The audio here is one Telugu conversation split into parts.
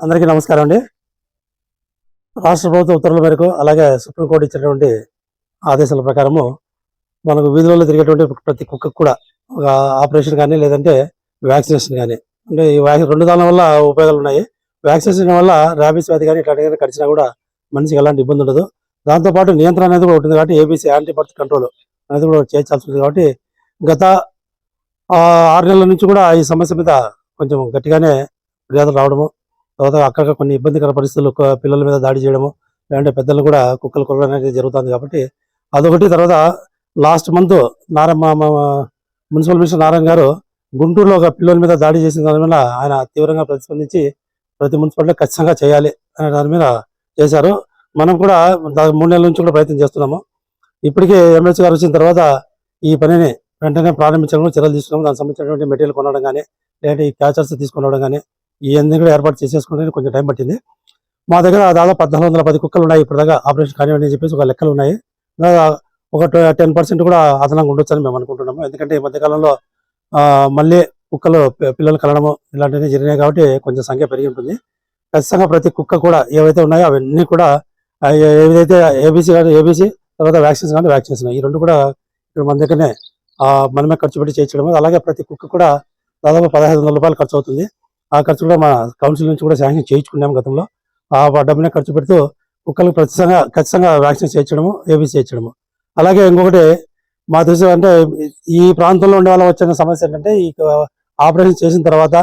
అందరికీ నమస్కారం అండి. రాష్ట్ర ప్రభుత్వ ఉత్తర్వుల మేరకు అలాగే సుప్రీంకోర్టు ఇచ్చినటువంటి ఆదేశాల ప్రకారము మనకు వీధులలో తిరిగేటువంటి ప్రతి కుక్కకు కూడా ఒక ఆపరేషన్ కానీ లేదంటే వ్యాక్సినేషన్ కానీ. అంటే ఈ వ్యాక్సిన్ రెండు దాని వల్ల ఉపయోగాలు ఉన్నాయి. వ్యాక్సినేషన్ వల్ల ర్యాబీస్ వ్యాధి కానీ ఇట్లాంటి ఏదైనా కడిచినా కూడా మనిషికి ఎలాంటి ఇబ్బంది ఉండదు. దాంతోపాటు నియంత్రణ అనేది కూడా ఉంటుంది కాబట్టి ఏబీసీ యాంటీబర్త్ కంట్రోల్ అనేది కూడా చేర్చాల్సి ఉంది కాబట్టి గత ఆరు నెలల నుంచి కూడా ఈ సమస్య మీద కొంచెం గట్టిగానే ఫిర్యాదులు రావడము తర్వాత అక్కడ కొన్ని ఇబ్బందికర పరిస్థితులు పిల్లల మీద దాడి చేయడము లేదంటే పెద్దలు కూడా కుక్కలు కొరడం అనేది జరుగుతుంది కాబట్టి అదొకటి. తర్వాత లాస్ట్ మంత్ నారమ్మ మున్సిపల్ మినిస్టర్ నారాయణ గారు గుంటూరులో ఒక పిల్లల మీద దాడి చేసిన దాని మీద ఆయన తీవ్రంగా ప్రతిస్పందించి ప్రతి మున్సిపాలిటీ ఖచ్చితంగా చేయాలి అనే దాని మీద చేశారు. మనం కూడా మూడు నెలల నుంచి కూడా ప్రయత్నం చేస్తున్నాము. ఇప్పటికే ఎమ్మెల్సీ గారు వచ్చిన తర్వాత ఈ పనిని వెంటనే ప్రారంభించడం చర్యలు తీసుకున్నాము దానికి సంబంధించినటువంటి మెటీరియల్ కొనడం కానీ లేదంటే ఈ క్యాచర్స్ తీసుకునడం కానీ ఇవన్నీ కూడా ఏర్పాటు చేసేసుకుంటే కొంచెం టైం పట్టింది. మా దగ్గర దాదాపు పద్నాలుగు వందల పది కుక్కలు ఉన్నాయి. ఇప్పటిదాకా ఆపరేషన్ కానివ్వండి అని చెప్పేసి ఒక లెక్కలు ఉన్నాయి. ఒక టెన్ పర్సెంట్ కూడా అదనంగా ఉండొచ్చని మేము అనుకుంటున్నాము. ఎందుకంటే ఈ మధ్యకాలంలో ఆ, మళ్ళీ కుక్కలు పిల్లలు కలడము ఇలాంటివి జరిగినాయి కాబట్టి కొంచెం సంఖ్య పెరిగి ఉంటుంది. ఖచ్చితంగా ప్రతి కుక్క కూడా ఏవైతే ఉన్నాయో అవన్నీ కూడా ఏదైతే ఏబీసీ కానీ ఏబీసీ తర్వాత వ్యాక్సిన్స్ కానీ వ్యాక్సిన్స్ ఈ రెండు కూడా ఇక్కడ మన దగ్గరనే ఆ, మనమే ఖర్చు పెట్టి చేయించడం అలాగే ప్రతి కుక్క కూడా దాదాపు పదహైదు వందల రూపాయలు ఖర్చు అవుతుంది. ఆ ఖర్చు కూడా మా కౌన్సిల్ నుంచి కూడా శాంక్షన్ చేయించుకున్నాము గతంలో. ఆ డబ్బునే ఖర్చు పెడుతూ కుక్కలకు ఖచ్చితంగా ఖచ్చితంగా వ్యాక్సిన్ చేయించడము ఏబీసీ చేయించడము. అలాగే ఇంకొకటి మా దృష్టి అంటే ఈ ప్రాంతంలో ఉండే వాళ్ళ వచ్చిన సమస్య ఏంటంటే ఈ ఆపరేషన్ చేసిన తర్వాత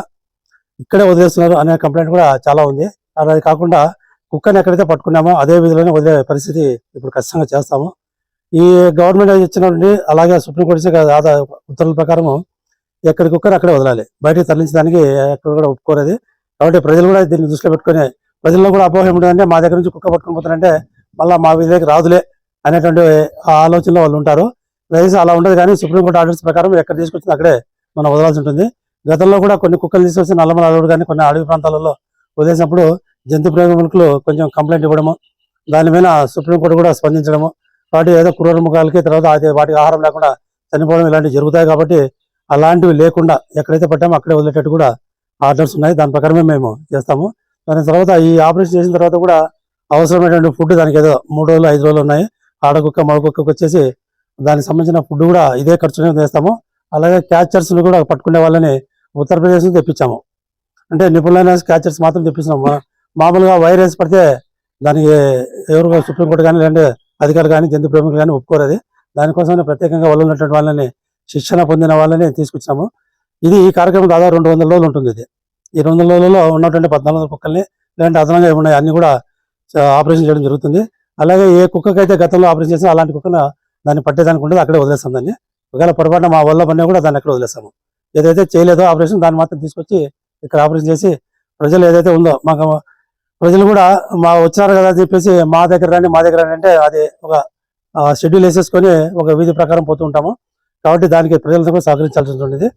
ఇక్కడే వదిలేస్తున్నారు అనే కంప్లైంట్ కూడా చాలా ఉంది. అది కాకుండా కుక్కని ఎక్కడైతే పట్టుకున్నామో అదే విధంగానే వదిలే పరిస్థితి ఇప్పుడు ఖచ్చితంగా చేస్తాము. ఈ గవర్నమెంట్ ఇచ్చినటువంటి అలాగే సుప్రీంకోర్టు ఉత్తర్వుల ప్రకారము ఎక్కడి కుక్కర్ అక్కడే వదలాలి. బయటకు తరలించడానికి ఎక్కడ కూడా ఒప్పుకోలేదు. కాబట్టి ప్రజలు కూడా దీన్ని దృష్టిలో పెట్టుకుని ప్రజల్లో కూడా అపోహం ఏమిటంటే మా దగ్గర నుంచి కుక్క పట్టుకుని పోతారంటే మళ్ళీ మా వీధిలోకి రాదులే అనేటువంటి ఆ ఆలోచనలో వాళ్ళు ఉంటారు. దయచేసి అలా ఉండదు కానీ సుప్రీంకోర్టు ఆర్డర్స్ ప్రకారం ఎక్కడ తీసుకొచ్చింది అక్కడే మనం వదలాల్సి ఉంటుంది. గతంలో కూడా కొన్ని కుక్కలు తీసుకొచ్చి నల్లమల అడవుడు కానీ కొన్ని అడవి ప్రాంతాలలో వదిలేసినప్పుడు జంతు ప్రేమికులు కొంచెం కంప్లైంట్ ఇవ్వడము దాని మీద సుప్రీంకోర్టు కూడా స్పందించడము కాబట్టి ఏదో క్రూర ముఖాలకి తర్వాత వాటికి ఆహారం లేకుండా చనిపోవడం ఇలాంటివి జరుగుతాయి కాబట్టి అలాంటివి లేకుండా ఎక్కడైతే పట్టామో అక్కడే వదిలేటట్టు కూడా ఆర్డర్స్ ఉన్నాయి. దాని ప్రకారమే మేము చేస్తాము. దాని తర్వాత ఈ ఆపరేషన్ చేసిన తర్వాత కూడా అవసరమైనటువంటి ఫుడ్ దానికి ఏదో మూడు రోజులు ఐదు రోజులు ఉన్నాయి. ఆడకుక్క మడకుక్కకు వచ్చేసి దానికి సంబంధించిన ఫుడ్ కూడా ఇదే ఖర్చునే చేస్తాము. అలాగే క్యాచర్స్ కూడా పట్టుకునే వాళ్ళని ఉత్తరప్రదేశ్ నుంచి తెప్పించాము. అంటే నిపుణులైన క్యాచర్స్ మాత్రం తెప్పిస్తున్నాము. మామూలుగా వైరస్ పడితే దానికి ఎవరు సుప్రీంకోర్టు కానీ లేదంటే అధికారులు కానీ జంతు ప్రేమికులు కానీ ఒప్పుకోరది దానికోసమే ప్రత్యేకంగా వాళ్ళు ఉన్నటువంటి వాళ్ళని శిక్షణ పొందిన వాళ్ళని తీసుకొచ్చాము. ఇది ఈ కార్యక్రమం దాదాపు రెండు వందల రోజులు ఉంటుంది ఇది. ఈ రెండు వందల రోజుల్లో ఉన్నటువంటి పద్నాలుగు వందల కుక్కల్ని లేదంటే అదనంగా ఉన్నాయి అన్ని కూడా ఆపరేషన్ చేయడం జరుగుతుంది. అలాగే ఏ కుక్కకైతే గతంలో ఆపరేషన్ చేసినా అలాంటి కుక్కను దాన్ని పట్టేదానికి ఉండదు అక్కడే వదిలేస్తాం దాన్ని. ఒకవేళ పొరపాటున మా వల్ల పడినా కూడా దాన్ని అక్కడ వదిలేస్తాము. ఏదైతే చేయలేదో ఆపరేషన్ దాన్ని మాత్రం తీసుకొచ్చి ఇక్కడ ఆపరేషన్ చేసి ప్రజలు ఏదైతే ఉందో మాకు ప్రజలు కూడా మా వచ్చినారు కదా అని చెప్పేసి మా దగ్గర రండి మా దగ్గర రండి అంటే అది ఒక షెడ్యూల్ వేసేసుకొని ఒక వీధి ప్రకారం పోతూ ఉంటాము. కాబట్టి దానికి ప్రజలతో కూడా సహకరించాల్సి ఉంటుంది.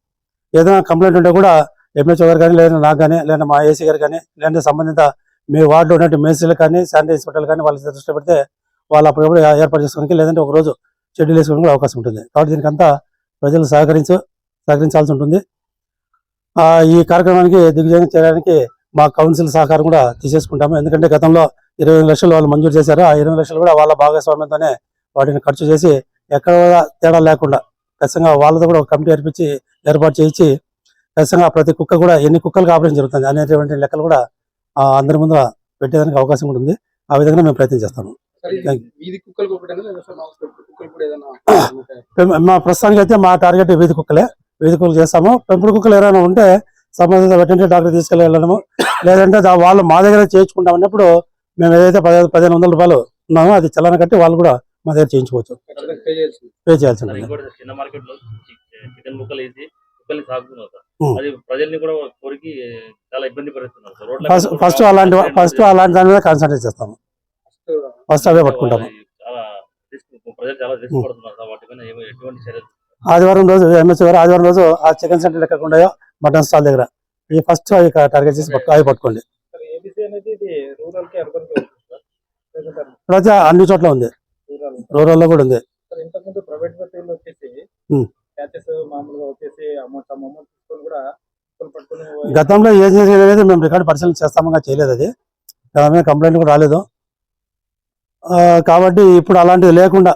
ఏదైనా కంప్లైంట్ ఉంటే కూడా ఎంఎస్ఓ గారు కానీ లేదా నాకు కానీ లేదంటే మా ఏసీ గారు కానీ లేదంటే సంబంధిత మీ వార్డులో ఉన్నట్టు మేస్త్రీలు కానీ శానిటరీ ఇన్స్పెక్టర్లు కానీ వాళ్ళ దృష్టి పెడితే వాళ్ళు అప్పుడప్పుడు ఏర్పాటు చేసుకోవడానికి లేదంటే ఒక రోజు షెడ్యూల్ వేసుకోవడానికి కూడా అవకాశం ఉంటుంది. కాబట్టి దీనికంతా ప్రజలు సహకరించు సహకరించాల్సి ఉంటుంది. ఈ కార్యక్రమానికి దిగ్విజయం చేయడానికి మా కౌన్సిల్ సహకారం కూడా తీసేసుకుంటాము. ఎందుకంటే గతంలో ఇరవై లక్షలు వాళ్ళు మంజూరు చేశారు. ఆ ఇరవై లక్షలు కూడా వాళ్ళ భాగస్వామ్యంతోనే వాటిని ఖర్చు చేసి ఎక్కడ తేడా లేకుండా ఖచ్చితంగా వాళ్ళతో కూడా ఒక కమిటీ ఏర్పించి ఏర్పాటు చేయించి ఖచ్చితంగా ప్రతి కుక్క కూడా ఎన్ని కుక్కలకు ఆపరేషన్ జరుగుతుంది అనేటువంటి లెక్కలు కూడా అందరి ముందు పెట్టేదానికి అవకాశం ఉంటుంది ఆ విధంగా మేము ప్రయత్నం చేస్తాము. కుక్కలు మా ప్రస్తుతానికి అయితే మా టార్గెట్ వీధి కుక్కలే. వీధి కుక్కలు చేస్తాము. పెంపుడు కుక్కలు ఏమైనా ఉంటే సంబంధిత వెటనరీ డాక్టర్ తీసుకెళ్ళి వెళ్ళడము. లేదంటే వాళ్ళు మా దగ్గర చేయించుకుంటాం అన్నప్పుడు మేము ఏదైతే పదిహేను పదిహేను వందల రూపాయలు ఉన్నామో అది చలన కట్టి వాళ్ళు కూడా మా దగ్గర చేయించుకోవచ్చు. పే చేయాల్సి ఉంటుంది చిన్న మార్కెట్లో చికెన్ ముక్కలు వేసి కుక్కల్ని సాగుతున్నారు సార్. ఉం. అది ప్రజల్ని కూడా కొరికి చాలా ఇబ్బంది పడుతున్నారు సార్. రోడ్ల ఫస్ట్ అలాంటి ఫస్ట్ అలాంటి దాని మీద కాన్సన్ట్రేట్ చేస్తాము. ఫస్ట్ అవే పట్టుకుంటాము. ఆదివారం రోజు ఎంఎస్ గారు ఆదివారం రోజు ఆ చికెన్ సెంటర్ ఎక్కడ ఉన్నాయో మటన్ స్టాల్ దగ్గర. ఈ ఫస్ట్ అవి టార్గెట్ చేసి అవి పట్టుకోండి. అన్ని చోట్ల ఉంది. రూరల్ రూరల్లో కూడా ఉంది. సార్ ఇంతకుముందు ప్రైవేట్ బస్సులు వచ్చేసి ఉం. క్యాచెస్ మామూలుగా వచ్చేసి అమౌంట్ సమ్ అమౌంట్ తీసుకొని కూడా కుక్కలు పట్టుకుని గతంలో ఏం అనేది మేము రికార్డు పరిశీలన చేస్తామని చేయలేదు అది. దాని కంప్లైంట్ కూడా రాలేదు. ఆ, కాబట్టి ఇప్పుడు అలాంటివి లేకుండా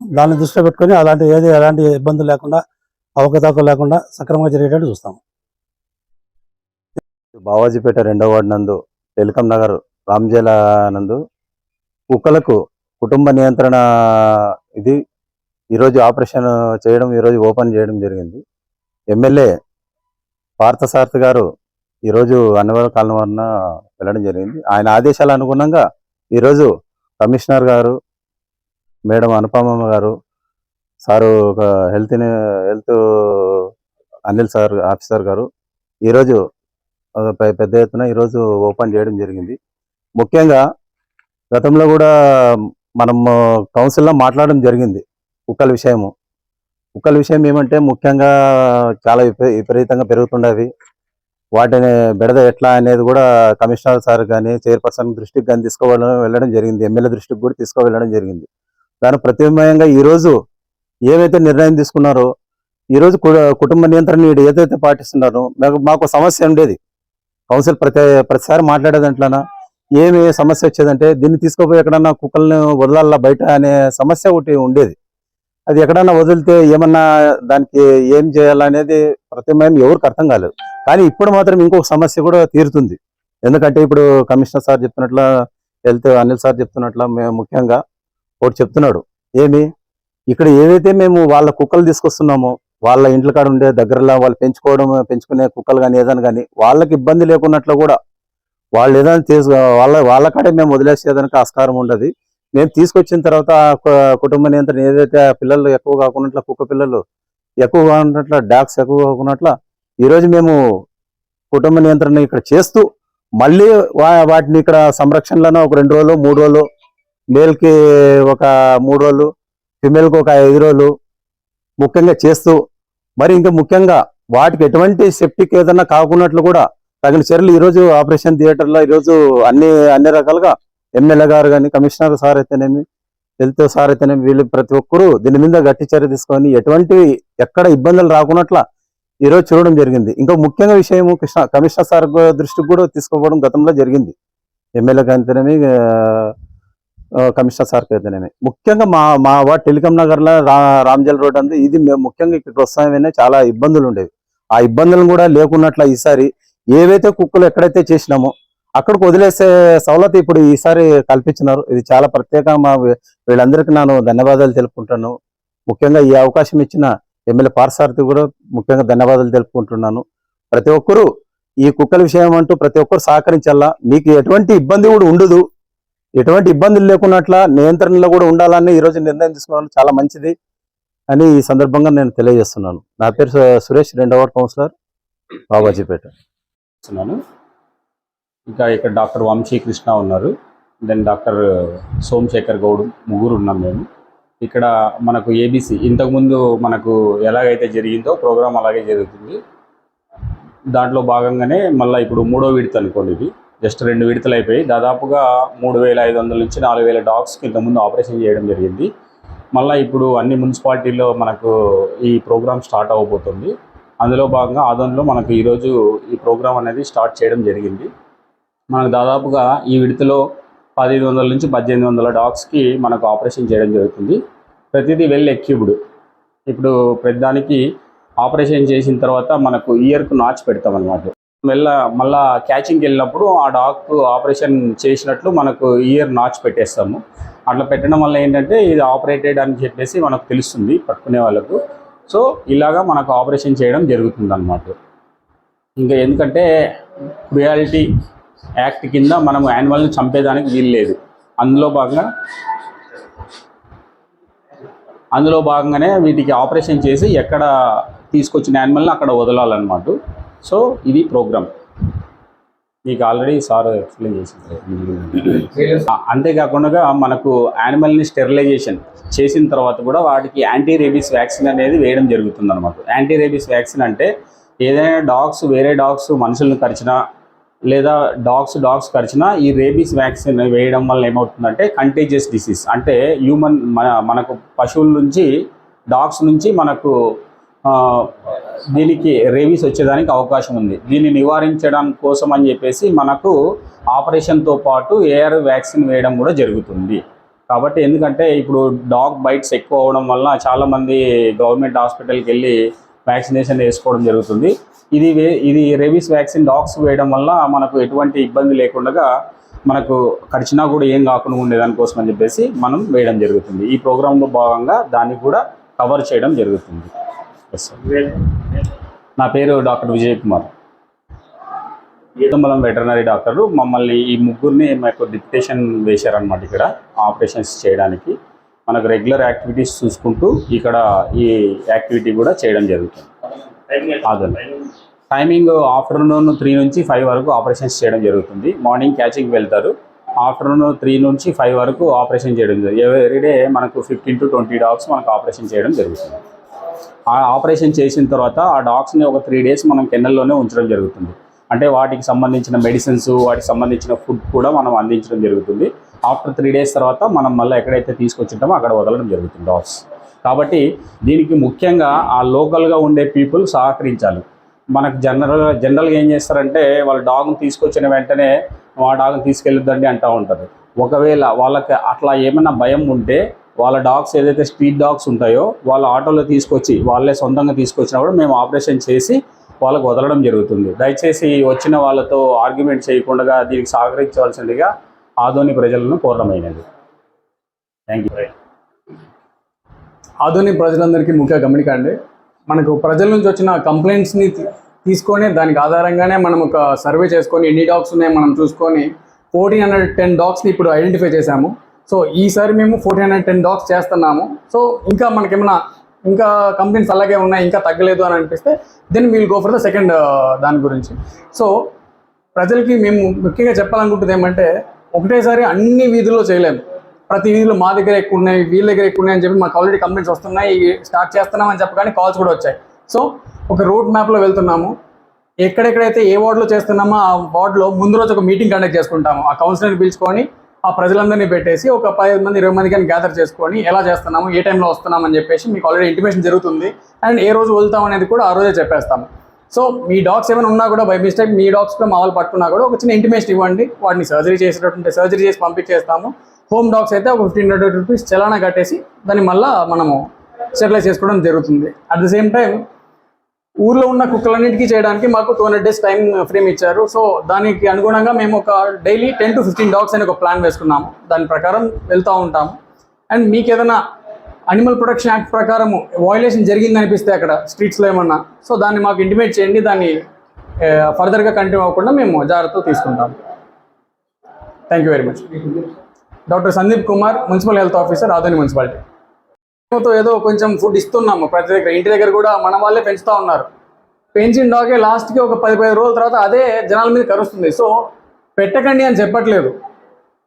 దాన్ని దృష్టిలో పెట్టుకొని అలాంటి ఏది ఎలాంటి ఇబ్బందులు లేకుండా అవకతవకలు లేకుండా సక్రమంగా జరిగేటట్టు చూస్తాం బావాజీపేట రెండో వార్డు నందు టెలికాం నగర్ రామ్జేల నందు కుక్కలకు కుటుంబ నియంత్రణ ఇది ఈరోజు ఆపరేషన్ చేయడం ఈరోజు ఓపెన్ చేయడం జరిగింది. ఎమ్మెల్యే పార్థసారథి గారు ఈరోజు అన్నవరం కాలం వలన వెళ్ళడం జరిగింది. ఆయన ఆదేశాల అనుగుణంగా ఈరోజు కమిషనర్ గారు మేడం అనుపమమ్మ గారు సారు ఒక health health Anil sir officer garu ఈరోజు పెద్ద ఎత్తున ఈరోజు ఓపెన్ చేయడం జరిగింది. ముఖ్యంగా గతంలో కూడా మనం కౌన్సిల్లో మాట్లాడడం జరిగింది కుక్కల విషయము. కుక్కల విషయం ఏమంటే ముఖ్యంగా చాలా విప- విపరీతంగా పెరుగుతుండేవి. వాటిని బెడద ఎట్లా అనేది కూడా కమిషనర్ సార్ కానీ చైర్పర్సన్ దృష్టికి కానీ తీసుకోవడం వెళ్ళడం జరిగింది. ఎమ్మెల్యే దృష్టికి కూడా తీసుకువెళ్ళడం జరిగింది. దాని ప్రత్యామ్నాయంగా ఈరోజు ఏవైతే నిర్ణయం తీసుకున్నారో ఈరోజు కుటుంబ నియంత్రణ వీడు ఏదైతే పాటిస్తున్నారో మాకు మాకు సమస్య ఉండేది. కౌన్సిల్ ప్రతి ప్రతిసారి మాట్లాడే దాంట్లోన ఏమి సమస్య వచ్చేదంటే దీన్ని తీసుకుపోయి ఎక్కడన్నా కుక్కల్ని వదలాలా బయట అనే సమస్య ఒకటి ఉండేది. అది ఎక్కడన్నా వదిలితే ఏమన్నా దానికి ఏం చేయాలనేది ప్రతిమయం ఎవరికి అర్థం కాలేదు. కానీ ఇప్పుడు మాత్రం ఇంకొక సమస్య కూడా తీరుతుంది. ఎందుకంటే ఇప్పుడు కమిషనర్ సార్ చెప్తున్నట్లు హెల్త్ అనిల్ సార్ చెప్తున్నట్లు మేము ముఖ్యంగా ఒకటి చెప్తున్నాడు. ఏమి? ఇక్కడ ఏదైతే మేము వాళ్ళ కుక్కలు తీసుకొస్తున్నామో వాళ్ళ ఇంట్లో కాడ ఉండే దగ్గరలో వాళ్ళు పెంచుకోవడం పెంచుకునే కుక్కలు కానీ ఏదైనా కానీ వాళ్ళకి ఇబ్బంది లేకున్నట్లు కూడా వాళ్ళు ఏదైనా తీసు వాళ్ళ వాళ్ళ కాడే మేము వదిలేసేదానికి ఆస్కారం ఉండదు. మేము తీసుకొచ్చిన తర్వాత కుటుంబ నియంత్రణ ఏదైతే పిల్లలు ఎక్కువ కాకుండా కుక్క పిల్లలు ఎక్కువ కాకున్నట్ల డాగ్స్ ఎక్కువ కాకుండా ఈరోజు మేము కుటుంబ నియంత్రణ ఇక్కడ చేస్తూ మళ్ళీ వా- వాటిని ఇక్కడ సంరక్షణలోనే ఒక రెండు రోజులు మూడు రోజులు మేల్కి ఒక మూడు రోజులు ఫిమేల్కి ఒక ఐదు రోజులు ముఖ్యంగా చేస్తూ మరి ఇంకా ముఖ్యంగా వాటికి ఎటువంటి సెప్టిక్ ఏదన్నా కాకున్నట్లు కూడా తగిన చర్యలు ఈరోజు ఆపరేషన్ థియేటర్లో ఈరోజు అన్ని అన్ని రకాలుగా ఎమ్మెల్యే గారు కానీ కమిషనర్ సార్ అయితేనేమి హెల్త్ సార్ అయితేనేమి వీళ్ళు ప్రతి ఒక్కరూ దీని మీద గట్టి చర్య తీసుకొని ఎటువంటి ఎక్కడ ఇబ్బందులు రాకున్నట్ల ఈరోజు చూడడం జరిగింది. ఇంకా ముఖ్యంగా విషయం కృష్ణ కమిషనర్ సార్ దృష్టికి కూడా తీసుకోవడం గతంలో జరిగింది. ఎమ్మెల్యే అయితేనేమి కమిషనర్ సార్ అయితేనేమి. ముఖ్యంగా మా మా వార్డ్ టెలికాం నగర్లో రా రామ్జల్ రోడ్ అంది ఇది మేము ముఖ్యంగా ఇక్కడ వస్తామనే చాలా ఇబ్బందులు ఉండేవి. ఆ ఇబ్బందులను కూడా లేకున్నట్ల ఈసారి ఏవైతే కుక్కలు ఎక్కడైతే చేసినామో అక్కడికి వదిలేసే సవలత ఇప్పుడు ఈసారి కల్పించినారు. ఇది చాలా ప్రత్యేక. మా వీళ్ళందరికీ నేను ధన్యవాదాలు తెలుపుకుంటాను. ముఖ్యంగా ఈ అవకాశం ఇచ్చిన ఎమ్మెల్యే పార్సారథి కూడా ముఖ్యంగా ధన్యవాదాలు తెలుపుకుంటున్నాను. ప్రతి ఒక్కరూ ఈ కుక్కల విషయం అంటూ ప్రతి ఒక్కరు సహకరించాలా మీకు ఎటువంటి ఇబ్బంది కూడా ఉండదు. ఎటువంటి ఇబ్బందులు లేకున్నట్ల నియంత్రణలో కూడా ఉండాలని ఈరోజు నిర్ణయం తీసుకోవడం చాలా మంచిది అని ఈ సందర్భంగా నేను తెలియజేస్తున్నాను. నా పేరు సురేష్ రెండవ కౌన్సిలర్ బాబాజీపేట. చేస్తున్నాను. ఇంకా ఇక్కడ డాక్టర్ వంశీ కృష్ణ ఉన్నారు. దెన్ డాక్టర్ సోమశేఖర్ గౌడ్ ముగ్గురు ఉన్నాం మేము. ఇక్కడ మనకు ఏబీసీ ఇంతకుముందు మనకు ఎలాగైతే జరిగిందో ప్రోగ్రాం అలాగే జరుగుతుంది. దాంట్లో భాగంగానే మళ్ళీ ఇప్పుడు మూడో విడత అనుకోండి ఇది. జస్ట్ రెండు విడతలు అయిపోయి దాదాపుగా మూడు వేల ఐదు వందల నుంచి నాలుగు వేల డాగ్స్కి ఇంతకుముందు ఆపరేషన్ చేయడం జరిగింది. మళ్ళీ ఇప్పుడు అన్ని మున్సిపాలిటీల్లో మనకు ఈ ప్రోగ్రామ్ స్టార్ట్ అవ్వబోతుంది. అందులో భాగంగా ఆదోన్లో మనకు ఈరోజు ఈ ప్రోగ్రాం అనేది స్టార్ట్ చేయడం జరిగింది. మనకు దాదాపుగా ఈ విడతలో పదిహేను వందల నుంచి పద్దెనిమిది వందల డాగ్స్కి మనకు ఆపరేషన్ చేయడం జరుగుతుంది. ప్రతిదీ వెల్ ఎక్యూబ్డ్ ఇప్పుడు పెద్దానికి ఆపరేషన్ చేసిన తర్వాత మనకు ఇయర్కు నాచ్ పెడతాం అనమాట మెల్ల మళ్ళా క్యాచింగ్కి వెళ్ళినప్పుడు ఆ డాగ్ ఆపరేషన్ చేసినట్లు మనకు ఇయర్ నాచ్ పెట్టేస్తాము. అట్లా పెట్టడం వల్ల ఏంటంటే ఇది ఆపరేటెడ్ అని చెప్పేసి మనకు తెలుస్తుంది పట్టుకునే వాళ్ళకు. సో ఇలాగా మనకు ఆపరేషన్ చేయడం జరుగుతుంది అనమాట ఇంకా ఎందుకంటే క్రుయాలిటీ యాక్ట్ కింద మనం యానిమల్ని చంపేదానికి వీలు లేదు. అందులో భాగంగా అందులో భాగంగానే వీటికి ఆపరేషన్ చేసి ఎక్కడ తీసుకొచ్చిన యానిమల్ని అక్కడ వదలాలన్నమాట. సో ఇది ప్రోగ్రామ్. మీకు ఆల్రెడీ సార్ ఎక్స్ప్లెయిన్ చేసింది. అంతేకాకుండా మనకు యానిమల్ని స్టెరిలైజేషన్ చేసిన తర్వాత కూడా వాటికి యాంటీ రేబీస్ వ్యాక్సిన్ అనేది వేయడం జరుగుతుంది అనమాట యాంటీ రేబీస్ వ్యాక్సిన్ అంటే ఏదైనా డాగ్స్ వేరే డాగ్స్ మనుషులను కరిచినా లేదా డాగ్స్ డాగ్స్ కరిచినా ఈ రేబీస్ వ్యాక్సిన్ వేయడం వల్ల ఏమవుతుందంటే కంటేజియస్ డిసీజ్ అంటే హ్యూమన్ మన మనకు పశువుల నుంచి డాగ్స్ నుంచి మనకు దీనికి రేవీస్ వచ్చేదానికి అవకాశం ఉంది. దీన్ని నివారించడం కోసం అని చెప్పేసి మనకు ఆపరేషన్తో పాటు ఏఆర్ వ్యాక్సిన్ వేయడం కూడా జరుగుతుంది. కాబట్టి ఎందుకంటే ఇప్పుడు డాగ్ బైట్స్ ఎక్కువ అవడం వల్ల చాలామంది గవర్నమెంట్ హాస్పిటల్కి వెళ్ళి వ్యాక్సినేషన్ వేసుకోవడం జరుగుతుంది. ఇది వే ఇది రేబీస్ వ్యాక్సిన్ డాగ్స్ వేయడం వల్ల మనకు ఎటువంటి ఇబ్బంది లేకుండా మనకు ఖర్చునా కూడా ఏం కాకుండా ఉండేదానికోసం అని చెప్పేసి మనం వేయడం జరుగుతుంది. ఈ ప్రోగ్రాంలో భాగంగా దాన్ని కూడా కవర్ చేయడం జరుగుతుంది. ఎస్ సార్ నా పేరు డాక్టర్ విజయ్ కుమార్. ఈతంబలం వెటర్నరీ డాక్టర్ మమ్మల్ని ఈ ముగ్గురిని మాకు డిప్యుటేషన్ వేశారనమాట ఇక్కడ ఆపరేషన్స్ చేయడానికి. మనకు రెగ్యులర్ యాక్టివిటీస్ చూసుకుంటూ ఇక్కడ ఈ యాక్టివిటీ కూడా చేయడం జరుగుతుంది. అదే. టైమింగ్ ఆఫ్టర్నూన్ త్రీ నుంచి ఫైవ్ వరకు ఆపరేషన్స్ చేయడం జరుగుతుంది. మార్నింగ్ క్యాచింగ్ వెళ్తారు. ఆఫ్టర్నూన్ త్రీ నుంచి ఫైవ్ వరకు ఆపరేషన్ చేయడం జరుగుతుంది. ఎవ్రీడే మనకు ఫిఫ్టీన్ టు ట్వంటీ డాగ్స్ మనకు ఆపరేషన్ చేయడం జరుగుతుంది. ఆ ఆపరేషన్ చేసిన తర్వాత ఆ డాగ్స్ని ఒక త్రీ డేస్ మనం కెన్నెల్లోనే ఉంచడం జరుగుతుంది. అంటే వాటికి సంబంధించిన మెడిసిన్స్ వాటికి సంబంధించిన ఫుడ్ కూడా మనం అందించడం జరుగుతుంది. ఆఫ్టర్ త్రీ డేస్ తర్వాత మనం మళ్ళీ ఎక్కడైతే తీసుకొచ్చింటామో అక్కడ వదలడం జరుగుతుంది డాగ్స్. కాబట్టి దీనికి ముఖ్యంగా ఆ లోకల్గా ఉండే పీపుల్ సహకరించాలి. మనకు జనరల్ జనరల్గా ఏం చేస్తారంటే వాళ్ళ డాగ్ని తీసుకొచ్చిన వెంటనే ఆ డాగ్ని తీసుకెళ్ళొద్దండి అంటూ ఉంటారు. ఒకవేళ వాళ్ళకి అట్లా ఏమైనా భయం ఉంటే వాళ్ళ డాగ్స్ ఏదైతే స్ట్రీట్ డాగ్స్ ఉంటాయో వాళ్ళ ఆటోలో తీసుకొచ్చి వాళ్ళే సొంతంగా తీసుకొచ్చినప్పుడు మేము ఆపరేషన్ చేసి వాళ్ళకు వదలడం జరుగుతుంది. దయచేసి వచ్చిన వాళ్ళతో ఆర్గ్యుమెంట్ చేయకుండా దీనికి సహకరించవలసిందిగా ఆధోని ప్రజలను కోరడమైనది థ్యాంక్ యూ ఆధోని ప్రజలందరికీ ముఖ్య గమనిక అండి. మనకు ప్రజల నుంచి వచ్చిన కంప్లైంట్స్ని తీసుకొని దానికి ఆధారంగానే మనం ఒక సర్వే చేసుకొని ఎన్ని డాగ్స్ ఉన్నాయో మనం చూసుకొని ఫోర్టీన్ హండ్రెడ్ టెన్ డాగ్స్ని ఇప్పుడు ఐడెంటిఫై చేశాము. సో ఈసారి మేము ఫోర్టీన్ హండ్రెడ్ టెన్ డాగ్స్ చేస్తున్నాము. సో ఇంకా మనకేమైనా ఇంకా కంపెనీస్ అలాగే ఉన్నాయి ఇంకా తగ్గలేదు అని అనిపిస్తే then we'll go for the second దాని గురించి. సో ప్రజలకి మేము ముఖ్యంగా చెప్పాలనుకుంటుంది ఏమంటే ఒకటేసారి అన్ని వీధుల్లో చేయలేము. ప్రతి వీధిలో మా దగ్గర ఎక్కువ ఉన్నాయి వీళ్ళ దగ్గర ఎక్కువ ఉన్నాయి అని చెప్పి మాకు ఆల్రెడీ కంప్లైంట్స్ వస్తున్నాయి స్టార్ట్ చేస్తున్నామని చెప్పగానే కాల్స్ కూడా వచ్చాయి. సో ఒక రూట్ మ్యాప్లో వెళ్తున్నాము. ఎక్కడెక్కడైతే ఏ వార్డులో చేస్తున్నామో ఆ వార్డులో ముందు రోజు ఒక మీటింగ్ కండక్ట్ చేసుకుంటాము. ఆ కౌన్సిలర్ని పిలుచుకొని ఆ ప్రజలందరినీ పెట్టేసి ఒక పది మంది ఇరవై మంది కానీ గ్యాదర్ చేసుకొని ఎలా చేస్తున్నాము ఏ టైంలో వస్తున్నాం అని చెప్పేసి మీకు ఆల్రెడీ ఇంటిమేషన్ జరుగుతుంది. అండ్ ఏ రోజు వెళ్తాం అనేది కూడా ఆ రోజే చెప్పేస్తాము. సో మీ డాగ్స్ ఏమైనా ఉన్నా కూడా బై మిస్టేక్ మీ డాగ్స్ కూడా మా వాళ్ళు పట్టుకున్నా కూడా ఒక చిన్న ఇంటిమేషన్ ఇవ్వండి. వాటిని సర్జరీ చేసేటటువంటి సర్జరీ చేసి పంపించేస్తాము. హోమ్ డాగ్స్ అయితే ఒక ఫిఫ్టీన్ హండ్రెడ్ రూపీస్ చలానా కట్టేసి దాన్ని మళ్ళీ మనము స్టెరిలైజ్ చేసుకోవడం జరుగుతుంది. అట్ ద సేమ్ టైం ఊర్లో ఉన్న కుక్కలన్నిటికీ చేయడానికి మాకు two hundred days time frame ఇచ్చారు. సో దానికి అనుగుణంగా మేము ఒక daily ten to fifteen dogs అని ఒక ప్లాన్ వేసుకున్నాము. దాని ప్రకారం వెళ్తూ ఉంటాము. అండ్ మీకు ఏదైనా అనిమల్ ప్రొటెక్షన్ యాక్ట్ ప్రకారం వయలేషన్ జరిగింది అనిపిస్తే అక్కడ స్ట్రీట్స్లో ఏమన్నా సో దాన్ని మాకు ఇంటిమేట్ చేయండి. దాన్ని ఫర్దర్గా కంటిన్యూ అవ్వకుండా మేము జాగ్రత్త తీసుకుంటాము. Thank you very much doctor Sandeep Kumar municipal health officer Adoni municipality తో ఏదో కొంచెం ఫుడ్ ఇస్తున్నాము. ప్రతి దగ్గర ఇంటి దగ్గర కూడా మన వాళ్ళే పెంచుతూ ఉన్నారు. పెంచిన డాగే లాస్ట్కి ఒక పది పది రోజుల తర్వాత అదే జనాల మీద కరుస్తుంది. సో పెట్టకండి అని చెప్పట్లేదు.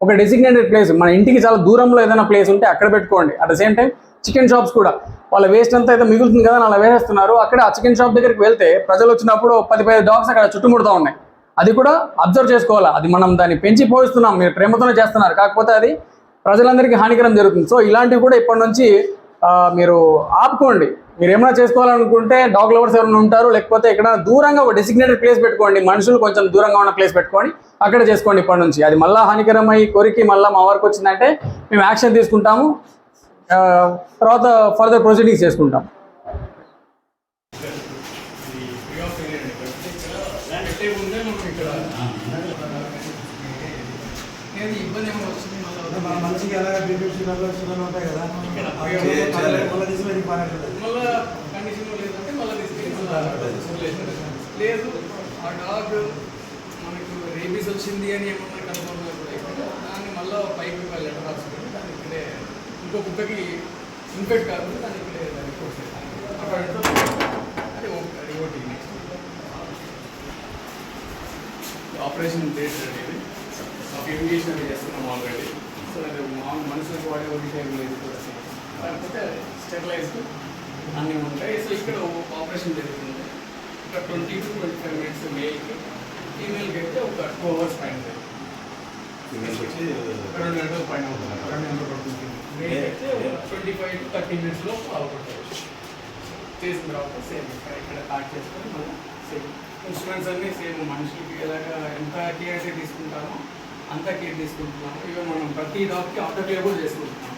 ఒక డెసిగ్నేటెడ్ ప్లేస్ మన ఇంటికి చాలా దూరంలో ఏదైనా ప్లేస్ ఉంటే అక్కడ పెట్టుకోండి. At the same time chicken shops కూడా. వాళ్ళ వేస్ట్ అంతా అయితే మిగులుతుంది కదా అలా వేసేస్తున్నారు. అక్కడ ఆ చికెన్ షాప్ దగ్గరికి వెళ్తే ప్రజలు వచ్చినప్పుడు పది పది డాగ్స్ అక్కడ చుట్టుముడుతూ ఉన్నాయి. అది కూడా అబ్జర్వ్ చేసుకోవాలి? అది మనం దాన్ని పెంచి పోయిస్తున్నాం మీరు ప్రేమతోనే చేస్తున్నారు. కాకపోతే అది ప్రజలందరికీ హానికరం జరుగుతుంది. సో ఇలాంటివి కూడా ఇప్పటి నుంచి మీరు ఆపుకోండి. మీరు ఏమైనా చేసుకోవాలనుకుంటే డాగ్ లవర్స్ ఎవరైనా ఉంటారు లేకపోతే ఎక్కడ దూరంగా ఒక డెసిగ్నేటెడ్ ప్లేస్ పెట్టుకోండి. మనుషులు కొంచెం దూరంగా ఉన్న ప్లేస్ పెట్టుకొని అక్కడ చేసుకోండి ఇప్పటి నుంచి. అది మళ్ళీ హానికరమై కొరికి మళ్ళీ మా వరకు వచ్చిందంటే మేము యాక్షన్ తీసుకుంటాము. ఆ, తర్వాత ఫర్దర్ ప్రొసీడింగ్స్ చేసుకుంటాం మనిషికి ఎలాగ బీపీ షుగర్లు షుగర్లు ఉంటాయి కదా. లేదు ఆ డాగ్ మనకు రేబీస్ వచ్చింది అని ఏమన్నా కన్ఫర్మ్ దాన్ని మళ్ళీ పైకి లెటర్ రాసుకుని దాన్ని ఇక్కడే ఇంకో కుక్కకి ఇన్ఫెక్ట్ కాకుండా దాన్ని ఇక్కడే దాన్ని చేయాలి అక్కడ అది ఓ- అది ఓటీ నెక్స్ట్ ఆపరేషన్ డేట్ అనేది ఇన్విటేషన్ అనేది చేస్తున్నాం ఆల్రెడీ సో అది మామూలు మనుషులకు వాడే ఓటీ టైం లేదు కూడా కాకపోతే స్టెరిలైజ్డ్ అన్నీ ఉంటాయి. సో ఇక్కడ ఆపరేషన్ జరుగుతుంది. ఇక్కడ twenty to twenty five minutes మేల్కి ఫీమేల్కి అయితే ఒక టూ అవర్స్ పైన రెండు గంటల పైన ఉంటుంది. మేల్ అయితే ట్వంటీ ఫైవ్ టు థర్టీ మినిట్స్లో పాల్గొంటారు చేసిన తర్వాత సేమ్ ఇక్కడ ప్యాక్ చేసుకొని మనం సేమ్ ఇన్స్ట్రుమెంట్స్ అన్నీ సేమ్ మనుషులకి ఎలాగా ఎంత కేర్ అయితే తీసుకుంటామో అంత కేర్ తీసుకుంటున్నాము. ఇక మనం ప్రతి డాక్కి ఆటో క్లేవ్ కూడా చేసుకుంటున్నాం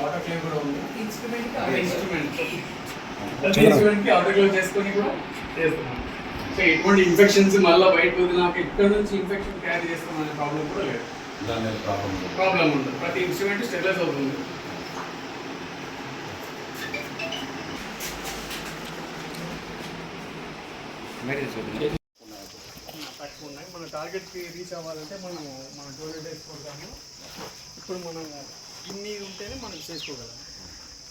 ఆటో క్లేవ్ కూడా ఉంది ఇన్స్ట్రుమెంట్ ఇన్స్ట్రుమెంట్ క్లేవ్ చేసుకొని కూడా చేస్తున్నాం సో ఎటువంటి ఇన్ఫెక్షన్స్ మళ్ళీ బయటకు వదిలినాక ఇక్కడ నుంచి ఇన్ఫెక్షన్ క్యారీ చేస్తాం అనే ప్రాబ్లం కూడా లేదు. ప్రాబ్లం ఉండదు. ప్రతి ఇన్స్ట్రుమెంట్ స్టెరిలైజ్ అవుతుంది. తక్కువ ఉన్నాయి. మన టార్గెట్కి రీచ్ అవ్వాలంటే మనము మన ట్వెల్వ్ డేస్ ప్రోగ్రామ్ ఇప్పుడు మనము ఇన్ని ఉంటేనే మనం చేసుకోగలం.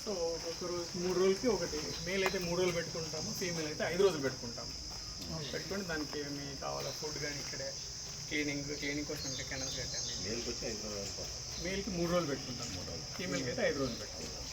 సో ఒక రోజు మూడు రోజులకి ఒకటి. మేల్ అయితే మూడు రోజులు పెట్టుకుంటాము ఫీమేల్ అయితే ఐదు రోజులు పెట్టుకుంటాము. పెట్టుకొని దానికి ఏమి కావాలా? ఫుడ్ కానీ ఇక్కడే క్లీనింగ్ క్లీనింగ్ కోసం ఇంకా కెనల్స్ కట్టాము మేల్కి మూడు రోజులు పెట్టుకుంటాం మూడు రోజులు. ఫీమేల్కి అయితే ఐదు రోజులు పెట్టుకుంటాం